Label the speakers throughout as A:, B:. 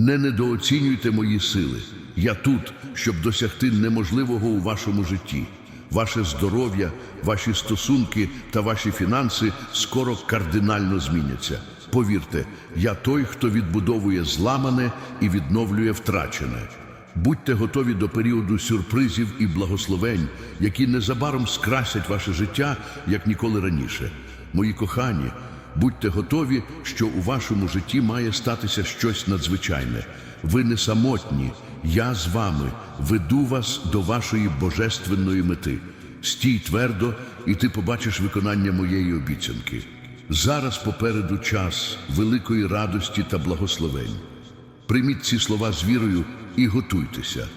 A: Не недооцінюйте мої сили. Я тут, щоб досягти неможливого у вашому житті. Ваше здоров'я, ваші стосунки та ваші фінанси скоро кардинально зміняться. Повірте, я той, хто відбудовує зламане і відновлює втрачене. Будьте готові до періоду сюрпризів і благословень, які незабаром скрасять ваше життя, як ніколи раніше. Мої кохані, будьте готові, що у вашому житті має статися щось надзвичайне. Ви не самотні, я з вами веду вас до вашої божественної мети. Стій твердо, і ти побачиш виконання моєї обіцянки. Зараз попереду час великої радості та благословень. Прийміть ці слова з вірою і готуйтеся,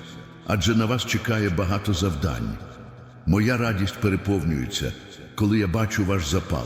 A: адже на вас чекає багато завдань. Моя радість переповнюється, коли я бачу ваш запал,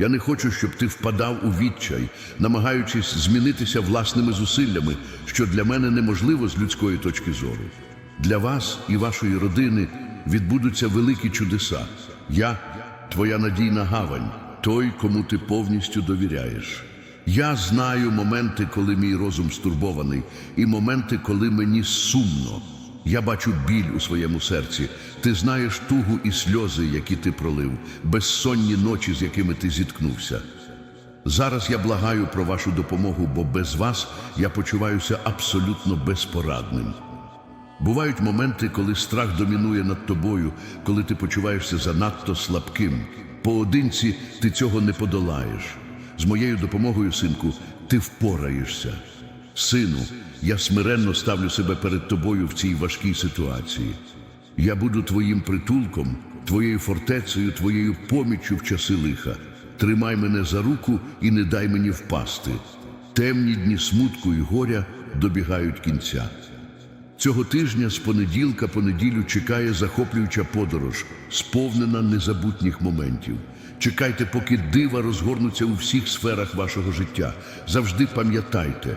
A: Я не хочу, щоб ти впадав у відчай, намагаючись змінитися власними зусиллями, що для мене неможливо з людської точки зору. Для вас і вашої родини відбудуться великі чудеса. Я твоя надійна гавань, той, кому ти повністю довіряєш. Я знаю моменти, коли мій розум стурбований, і моменти, коли мені сумно. Я бачу біль у своєму серці. Ти знаєш тугу і сльози, які ти пролив, безсонні ночі, з якими ти зіткнувся. Зараз я благаю про вашу допомогу, бо без вас я почуваюся абсолютно безпорадним. Бувають моменти, коли страх домінує над тобою, коли ти почуваєшся занадто слабким. Поодинці ти цього не подолаєш. З моєю допомогою, синку, ти впораєшся. Сину, я смиренно ставлю себе перед тобою в цій важкій ситуації. Я буду твоїм притулком, твоєю фортецею, твоєю поміччю в часи лиха. Тримай мене за руку і не дай мені впасти. Темні дні смутку і горя добігають кінця. Цього тижня з понеділка по неділю чекає захоплююча подорож, сповнена незабутніх моментів. Чекайте, поки дива розгорнуться у всіх сферах вашого життя. Завжди пам'ятайте,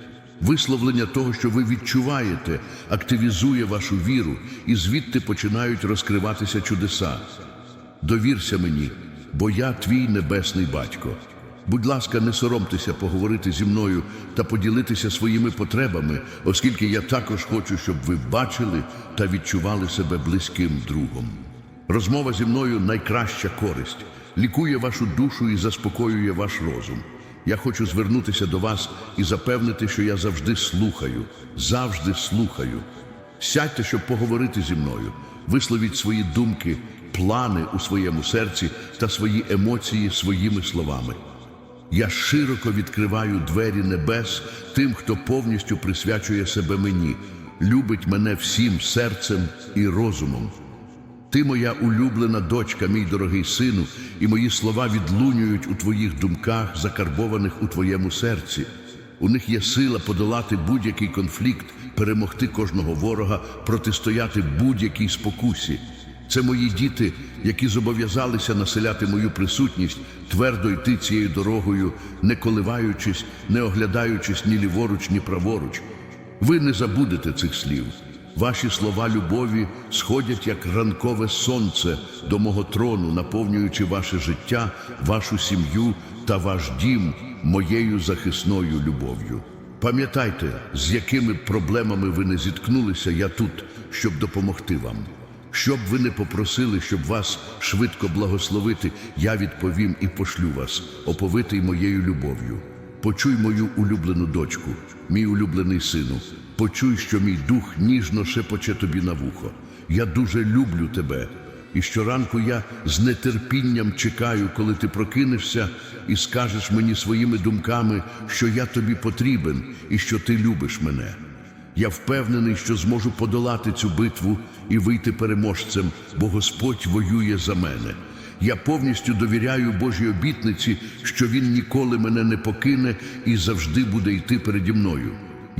A: Висловлення того, що ви відчуваєте, активізує вашу віру, і звідти починають розкриватися чудеса. Довірся мені, бо я твій небесний батько. Будь ласка, не соромтеся поговорити зі мною та поділитися своїми потребами, оскільки я також хочу, щоб ви бачили та відчували себе близьким другом. Розмова зі мною найкраща користь, лікує вашу душу і заспокоює ваш розум. Я хочу звернутися до вас і запевнити, що я завжди слухаю, завжди слухаю. Сядьте, щоб поговорити зі мною, висловіть свої думки, плани у своєму серці та свої емоції своїми словами. Я широко відкриваю двері небес тим, хто повністю присвячує себе мені, любить мене всім серцем і розумом. Ти моя улюблена дочка, мій дорогий сину, і мої слова відлунюють у твоїх думках, закарбованих у твоєму серці. У них є сила подолати будь-який конфлікт, перемогти кожного ворога, протистояти будь-якій спокусі. Це мої діти, які зобов'язалися населяти мою присутність, твердо йти цією дорогою, не коливаючись, не оглядаючись ні ліворуч, ні праворуч. Ви не забудете цих слів. Ваші слова любові сходять як ранкове сонце до мого трону, наповнюючи ваше життя, вашу сім'ю та ваш дім моєю захисною любов'ю. Пам'ятайте, з якими проблемами ви не зіткнулися, я тут, щоб допомогти вам. Щоб ви не попросили, щоб вас швидко благословити, я відповім і пошлю вас, оповитий моєю любов'ю. Почуй мою улюблену дочку, мій улюблений сину. Почуй, що мій дух ніжно шепоче тобі на вухо. Я дуже люблю тебе. І щоранку я з нетерпінням чекаю, коли ти прокинешся і скажеш мені своїми думками, що я тобі потрібен і що ти любиш мене. Я впевнений, що зможу подолати цю битву і вийти переможцем, бо Господь воює за мене. Я повністю довіряю Божій обітниці, що Він ніколи мене не покине і завжди буде йти переді мною.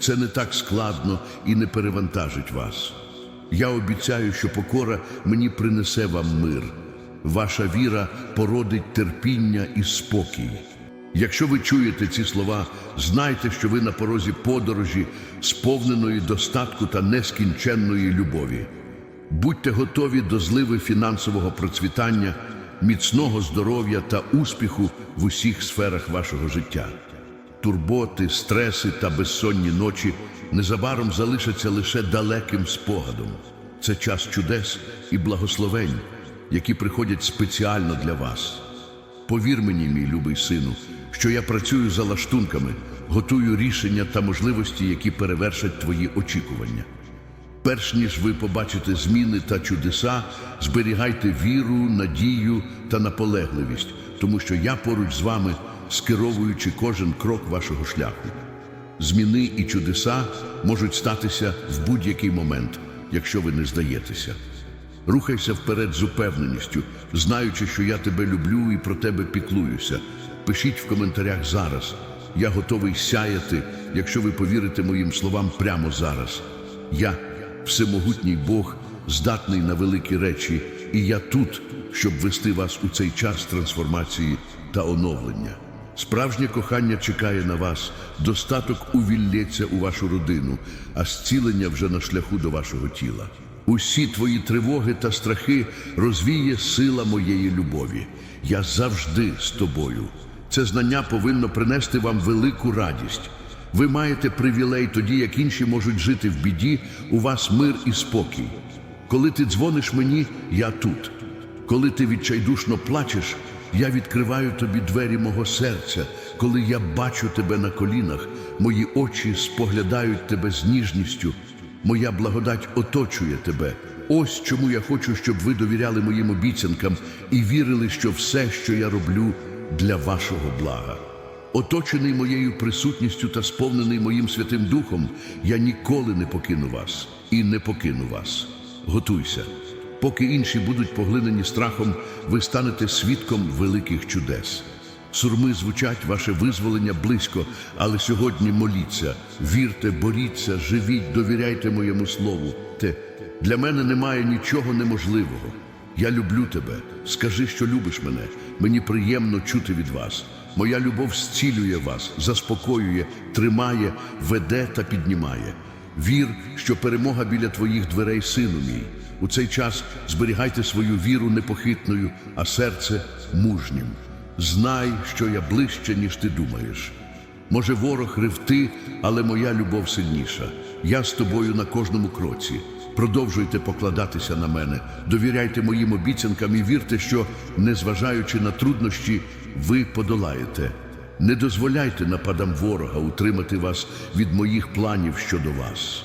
A: Це не так складно і не перевантажить вас. Я обіцяю, що покора мені принесе вам мир. Ваша віра породить терпіння і спокій. Якщо ви чуєте ці слова, знайте, що ви на порозі подорожі, сповненої достатку та нескінченної любові. Будьте готові до зливи фінансового процвітання, міцного здоров'я та успіху в усіх сферах вашого життя. Турботи, стреси та безсонні ночі незабаром залишаться лише далеким спогадом. Це час чудес і благословень, які приходять спеціально для вас. Повір мені, мій любий сину, що я працюю за лаштунками, готую рішення та можливості, які перевершать твої очікування. Перш ніж ви побачите зміни та чудеса, зберігайте віру, надію та наполегливість, тому що я поруч з вами, скеровуючи кожен крок вашого шляху. Зміни і чудеса можуть статися в будь-який момент, якщо ви не здаєтеся. Рухайся вперед з упевненістю, знаючи, що я тебе люблю і про тебе піклуюся. Пишіть в коментарях зараз. Я готовий сяяти, якщо ви повірите моїм словам прямо зараз. Я всемогутній Бог, здатний на великі речі, і я тут, щоб вести вас у цей час трансформації та оновлення. Справжнє кохання чекає на вас, достаток увіллється у вашу родину, а зцілення вже на шляху до вашого тіла. Усі твої тривоги та страхи розвіє сила моєї любові. Я завжди з тобою. Це знання повинно принести вам велику радість. Ви маєте привілей тоді, як інші можуть жити в біді, у вас мир і спокій. Коли ти дзвониш мені, я тут. Коли ти відчайдушно плачеш, я відкриваю тобі двері мого серця. Коли я бачу тебе на колінах, мої очі споглядають тебе з ніжністю. Моя благодать оточує тебе. Ось чому я хочу, щоб ви довіряли моїм обіцянкам і вірили, що все, що я роблю, для вашого блага. Оточений моєю присутністю та сповнений моїм Святим Духом, я ніколи не покину вас і не покину вас. Готуйся. Поки інші будуть поглинені страхом, ви станете свідком великих чудес. Сурми звучать ваше визволення близько, але сьогодні моліться, вірте, боріться, живіть, довіряйте моєму слову. Те для мене немає нічого неможливого. Я люблю тебе. Скажи, що любиш мене. Мені приємно чути від вас. Моя любов зцілює вас, заспокоює, тримає, веде та піднімає. Вір, що перемога біля твоїх дверей, сину мій. У цей час зберігайте свою віру непохитною, а серце мужнім. Знай, що я ближче, ніж ти думаєш. Може, ворог ревти, але моя любов сильніша. Я з тобою на кожному кроці. Продовжуйте покладатися на мене, довіряйте моїм обіцянкам і вірте, що, незважаючи на труднощі, ви подолаєте. Не дозволяйте нападам ворога утримати вас від моїх планів щодо вас.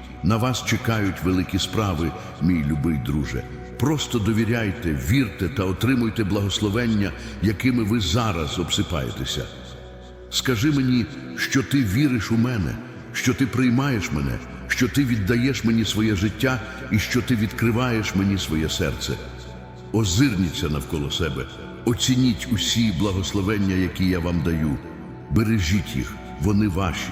A: На вас чекають великі справи, мій любий друже. Просто довіряйте, вірте та отримуйте благословення, якими ви зараз обсипаєтеся. Скажи мені, що ти віриш у мене, що ти приймаєш мене, що ти віддаєш мені своє життя і що ти відкриваєш мені своє серце. Озирніться навколо себе, оцініть усі благословення, які я вам даю. Бережіть їх, вони ваші.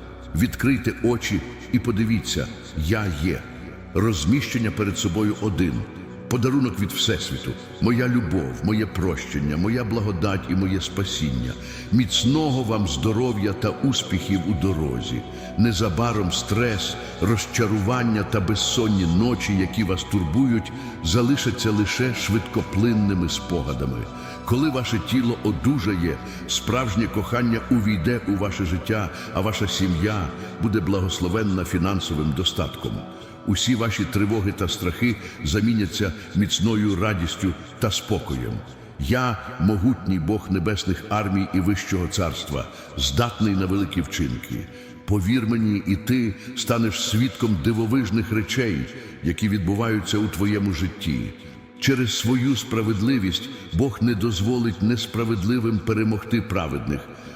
A: Відкрийте очі і подивіться, я є. Розміщення перед собою один. Подарунок від Всесвіту, моя любов, моє прощення, моя благодать і моє спасіння, міцного вам здоров'я та успіхів у дорозі, незабаром стрес, розчарування та безсонні ночі, які вас турбують, залишаться лише швидкоплинними спогадами. Коли ваше тіло одужає, справжнє кохання увійде у ваше життя, а ваша сім'я буде благословенна фінансовим достатком. Усі ваші тривоги та страхи заміняться міцною радістю та спокоєм. Я, могутній Бог небесних армій і вищого царства, здатний на великі вчинки. Повір мені, і ти станеш свідком дивовижних речей, які відбуваються у твоєму житті. Через свою справедливість Бог не дозволить несправедливим перемогти праведних.